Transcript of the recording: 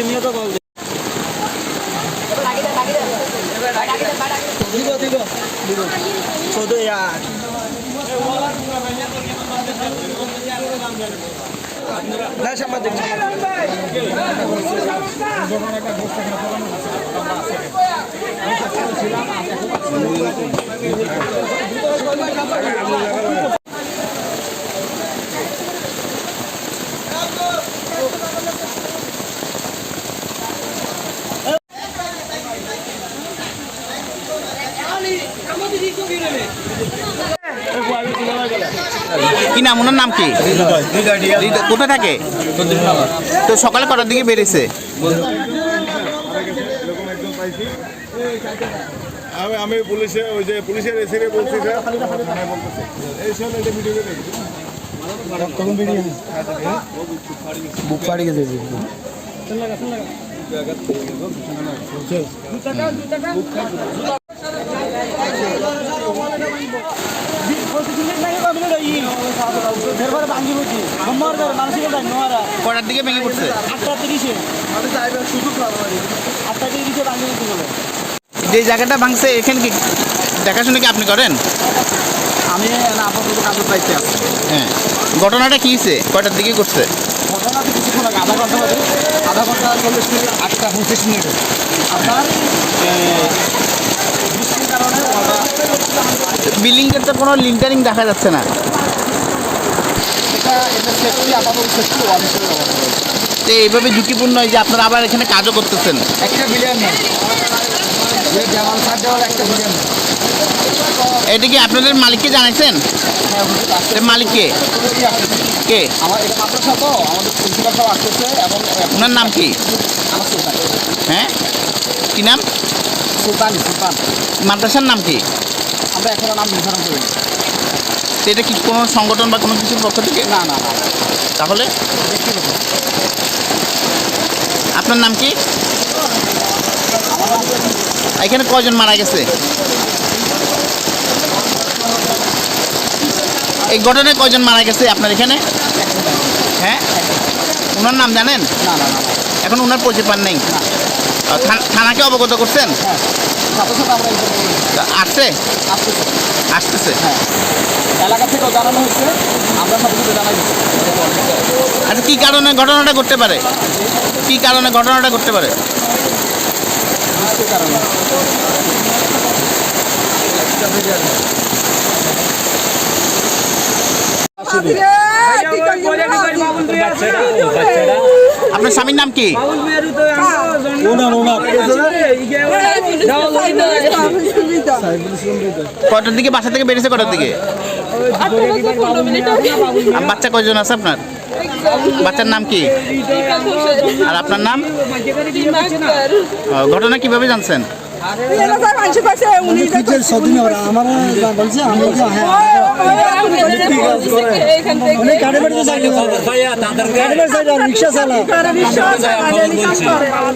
নিহত কল দে। দিব দিব দিব চৌদ্দ ইয়ার না কি নাম? ওনার নাম কি। কোথায় থাকে? তো সকালে কটার দিকে বেরিয়েছে? আমি আমি পুলিশে ওই যে পুলিশের এসিরে বলছি যে। এই সব কটার দিকে ভেঙে পড়ছে? যে জায়গাটা ভাঙছে এখানে কি দেখাশোনা কি আপনি করেন? আমি আপাতত কাজের দায়িত্বে আছি হ্যাঁ। ঘটনাটা কি হয়েছে? কয়টার দিকে করছে ঘটনা তো কিছুক্ষণ আগে আধা ঘণ্টা বাদে আধা ঘণ্টা চল্লিশ মিনিট আটটা পঁচিশ মিনিট। আপনার? বিল্ডিংয়ের তো কোনো লিন্টারিং দেখা যাচ্ছে না। এইভাবে ঝুঁকিপূর্ণ যে আপনারা আবার এখানে কাজও করতেছেন। একটা একটা বিলিয়ন এটা কি আপনাদের মালিককে জানাইছেন? হ্যাঁ হুজুর আসছে এর মালিক কে? আমার এটা মাদ্রাসা তো আমাদের প্রিন্সিপাল সব আসতেছে এবং ওনার নাম কি? আমার সুলতান। হ্যাঁ? কি নাম? সুলতান সুলতান। মাদ্রাসার নাম কি? আমরা এখনও নাম নির্ধারণ করিনি। তো এটা কি কোনো সংগঠন বা কোনো কিছুর পক্ষ থেকে? না না না। তাহলে? আপনার নাম কি? এখানে কজন মারা গেছে? এই ঘটনায় কজন মারা গেছে আপনার এখানে? হ্যাঁ? ওনার নাম জানেন। এখন ওনার পরিচয় পান নেই? থানাকে অবগত করছেন? হ্যাঁ। আসছে? আসতেছে। হ্যাঁ। এলাকা জানানো হয়েছে। আমরা জানাই আচ্ছা কী কারণে ঘটনাটা ঘটতে পারে? কী কারণে ঘটনাটা ঘটতে পারে? কারণে? আপনার স্বামীর নাম কি কটার দিকে বাসা থেকে বেরিয়েছে কটার দিকে আর বাচ্চা কয়জন আছে আপনার বাচ্চার নাম কি আর আপনার নাম ঘটনা কীভাবে জানছেন আমার বলছে আমি রিক্সা চালা।